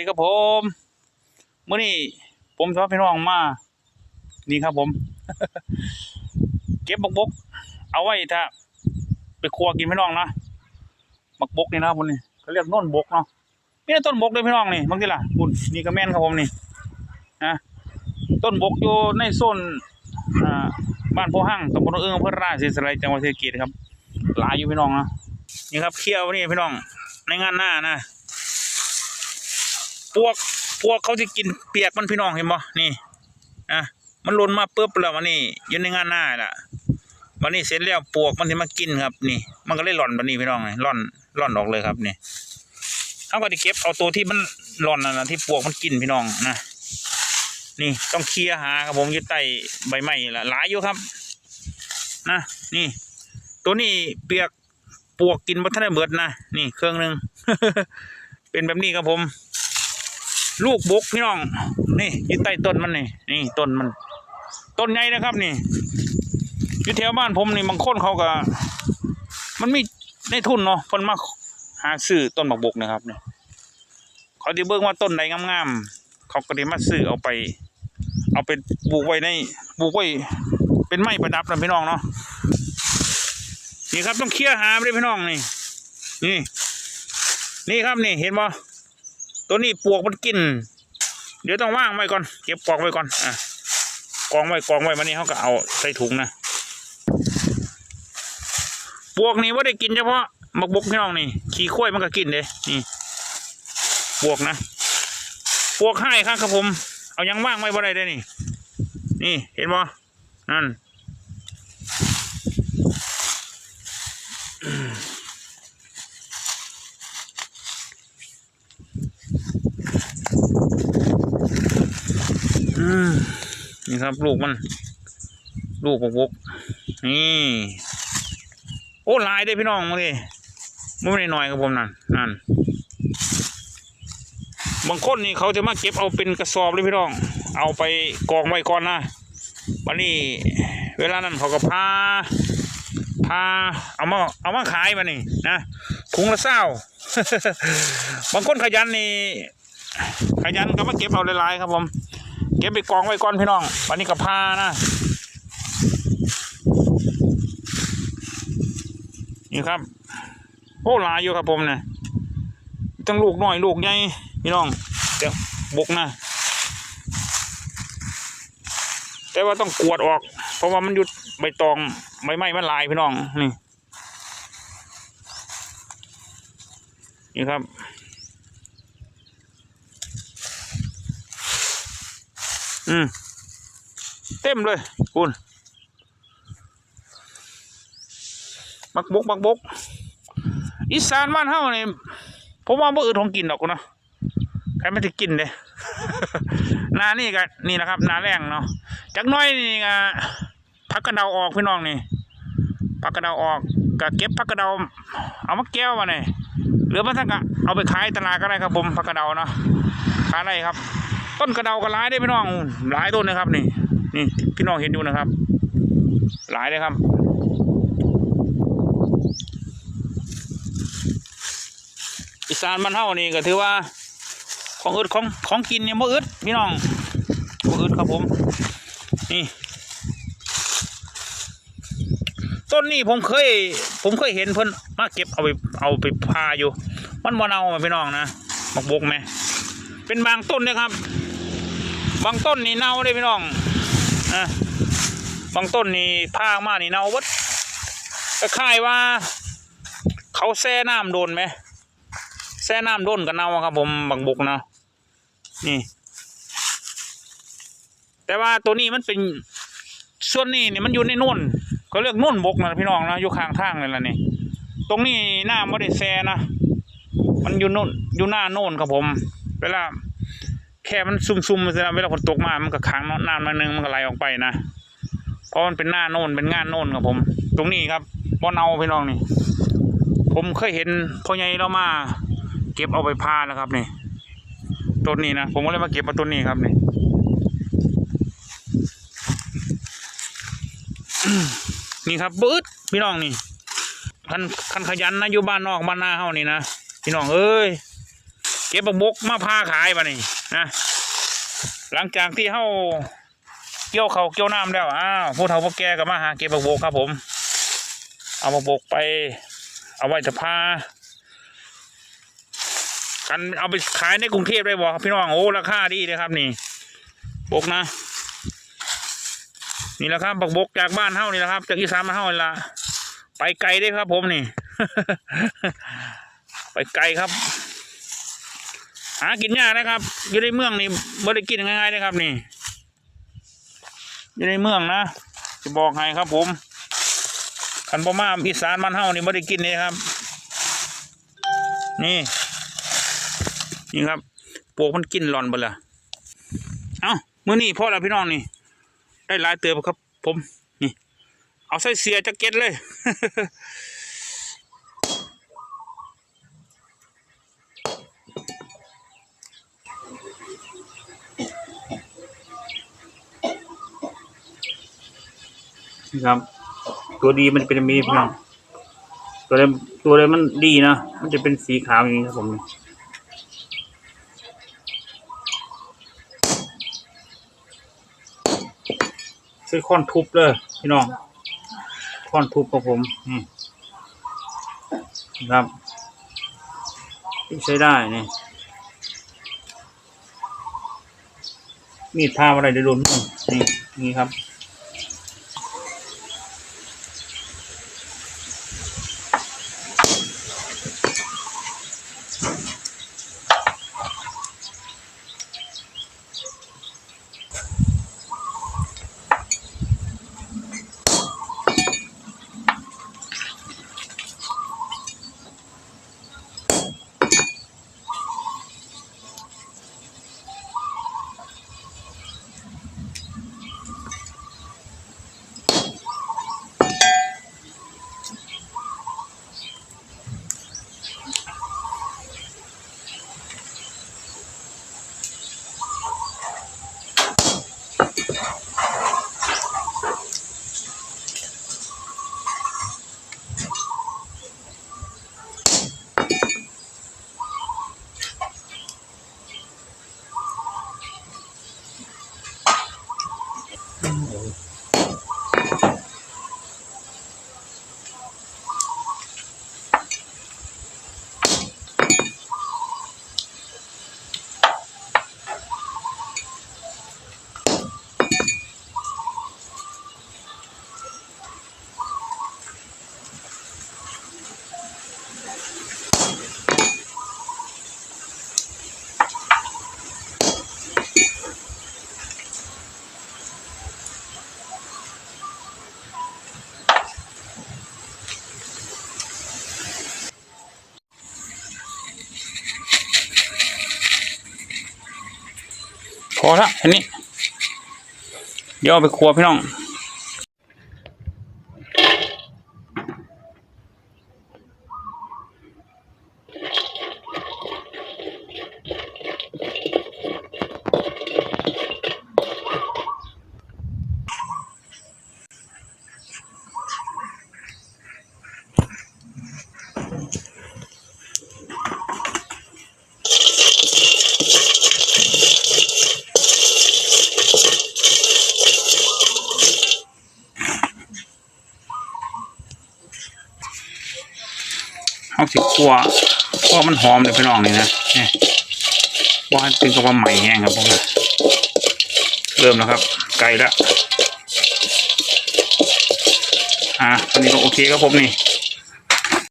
นี่ครับผมเมื่อนี้ผมชอบพี่น้องมา นี่ครับผม เก็บบกบก เอาไว้ถ้า ไปครัวกินพี่น้องนะบักบกนี่นะครับผมนี่เขาเรียกน่นบกเนาะนี่ต้นบกเลยพี่น้องนี่บางทีล่ะคุณนี่ก็แม่นครับผมนี่นะต้นบกอยู่ในโซนอ่าบ้านโพหั่งตำบลเอื้องอำเภอราชสีสไลจังหวัดศรีสะเกษครับ หลายอยู่พี่น้องนะนี่ครับเคี่ยวนี่พี่น้องในงานหน้านะ พวกพวกเขาจะกินเปียกมันพี่น้องเห็นบ่นี่อะมันล่นมาปุ๊บแล้ววันนี้อยู่ในงานหน้าล่ะวันนี้เสร็จแล้วปวกมันจะมากินครับนี่ มันก็เลยหล่อนวันนี้พี่น้องนี่หล่อนหล่อนออกเลยครับนี่เขาก็จะเก็บเอาตัวที่มันหล่อนนั่นนะที่ปวกมันกินพี่น้องนะนี่ต้องเคลียร์หาครับผมยึดใต้ใบไม้ละหลายอยู่ครับ นะนี่ ตัวนี้เปียกปวกกินบัทันได้เบิดนะนี่เครื่องหนึ่งเป็นแบบนี้ครับผม ลูกบกพี่น้อง นี่อยู่ใต้ต้นมันนี่ นี่ต้นมัน ต้นใหญ่นะครับนี่อยู่แถวบ้านผมนี่บางคนเขาก็ มันมีในทุนเนาะคนมาหาซื้อต้นบักบกนะครับเนี่ยเขาจะเบิ่งว่าต้นใดงามๆเขาก็ได้มาซื้อเอาไป เอาไปปลูกไว้ในปลูกไว้เป็นไม้ประดับนะพี่น้องเนาะนี่ครับต้องเคลียร์หาไปเลยพี่น้องนี่ นี่ นี่ครับนี่เห็นบ่ ตัวนี้ปวกมันกิน เดี๋ยวต้องว่างไว้ก่อน เก็บกองไว้ก่อน อะกองไว้กองไว้มันนี้เขาก็เอาใส่ถุงนะ ปวกนี่ว่าได้กินเฉพาะหมกบกพี่น้องนี่ ขี้ข้วยมันก็กินเลยนี่ ปวกนะ ปวกให้ครับครับผม เอายังว่างไว้บ่ได้เด้นี่ นี่เห็นบ่นั่น นี่ครับลูกมัน ลูกบกบกนี่โอ้ลายได้พี่น้องมาดิมันไม่ได้หน่อยครับผมนั่นนั่นบางคนนี่เขาจะมาเก็บเอาเป็นกระสอบเลยพี่น้อง เอาไปกองไว้ก่อนนะวันนี้เวลานั้นเขาก็พาพาเอามาเอามาขายมานี่นะถุงละเศร้าบางคนขยันนี่ขยันก็มาเก็บเอาหลายๆครับผม เก็บไปกองไว้ก่อนพี่น้อง วันนี้กับพานะนี่ครับโอ้หลายอยู่ครับผมเนี่ยทั้งลูกน้อยลูกใหญ่พี่น้องเดี๋ยวบกนะ แต่ว่าต้องกวดออก เพราะว่ามันหยุดใบตองใบไม้มันลายพี่น้องนี่นี่ครับ อืม เต็มเลยคุณบักบกบักบก อีสานบ้านเฮานี่ผมว่าบ่อื่นของกินดอกเนาะใครไม่ได้กินเด้นานี่ก็นี่นะครับ นาแรงเนาะจักน้อยนี่ก็พักกระเดาออกพี่น้องนี่พักกระเดาออกก็เก็บพักกระเดา เอามาแก้วมาเนี่ยหรือมันทั้งก็เอาไปขายตลาดก็ได้ครับผมพักกระเดาเนาะขายได้ครับ ต้นกระเดาก็หลายได้พี่น้องหลายต้นนะครับ นี่ นี่พี่น้องเห็นอยู่นะครับ หลายเลยครับ อีสานบ้านเฮานี่ก็ถือว่า ของอึดของของกินเนี่ยบ่อึดพี่น้องบ่อึดครับผม นี่ต้นนี้ผมเคย ผมเคยเห็นเพิ่นมาเก็บเอาไปเอาไปพาอยู่ มันบ่เนาไหมพี่น้องนะบักบกไหมเป็นบางต้นนะครับ บางต้นนี่เน่าเลยพี่น้องนะบางต้นนี่พากมานี่เน่าวัดคล้ายว่า เขาแช่น้ำโดนไหมแช่น้ำโดนกันเน่าครับผมบังบุกเนาะนี่ แต่ว่าตัวนี้มันเป็นส่วนนี้นี่มันอยู่ในนุ่นเขาเรียกนุ่นบกนะพี่น้องนะอยู่ข้างทางเลยล่ะนี่ตรงนี้น้ำไม่ได้แช่นะ มันอยู่นุ่นอยู่หน้าโน่นครับผม เวลา ค่มันซุ่มๆมันเวลาฝนตกมา มันก็ค้างน้ำมันนึงมันก็ไหลออกไปนะ เพราะมันเป็นหน้าโน่นเป็นงานโน่นครับผม ตรงนี้ครับบ่อเนาพี่น้องนี่ ผมเคยเห็นพ่อใหญ่เรามา เก็บเอาไปพานะครับนี่ต้นนี้นะผมก็เลยมาเก็บมาต้นนี้ครับนี่นี่ครับบืดพี่น้องนี่คันคันขยันนะอยู่บ้านนอกบ้านนาเฮานี่นะพี่น้องเอ้ยเก็บบักบกมาพาขายมานี่ นะหลังจากที่เฮาเกี่ยวเขาเกี่ยวน้ำแล้วอ้าวผู้เฒ่าผู้แก่ก็มาหาเก็บบักบกครับผม เอาบักบกไป เอาไว้จะพากันเอาไปขายในกรุงเทพได้บ่พี่น้องโอ้ราคาดีเลยครับนี่บกนะ นี่แหละครับบักบกจากบ้านเฮานี่แหละครับ จากอีสานมาเฮานี่ละไปไกลได้ครับผมนี่ ไปไกลครับ หากินยากนะครับ อยู่ในเมืองนี่ไม่ได้กินง่ายๆนะครับนี่ อยู่ในเมืองนะจะบอกให้ครับ ผมขันบ่มาอีสานบ้านเฮานี่ไม่ได้กินเลยครับ นี่ นี่ครับปวกมันกินหลอนไปละเอ้ามื้อนี้พ่อแล้วพี่น้องนี่ ได้หลายเติบครับ ผม นี่ เอาใส่เสียจ็คเก็ตเลย นี่ครับ ตัวดีมันจะเป็นแบบนี้พี่น้องตัวอะไรตัวอะไรมันดีนะมันจะเป็นสีขาวอย่างนี้ครับผมนี่ใช้ค้อนทุบเลยพี่น้องค้อนทุบครับผมนี่นะครับใช้ได้นี่มีดทาอะไรเดี๋ยวโดนมือนี่นี่ครับ อละอันนี้ เดี๋ยวเอาไปครัวพี่น้อง เอาสิคั่วเพราะมันหอมเลยพี่น้องนี่นะนี่ว่าถึงกับว่าใหม่แห้งครับผมเริ่มแล้วครับ ไก่แล้วอ่าตอนนี้ก็โอเคครับผมนี่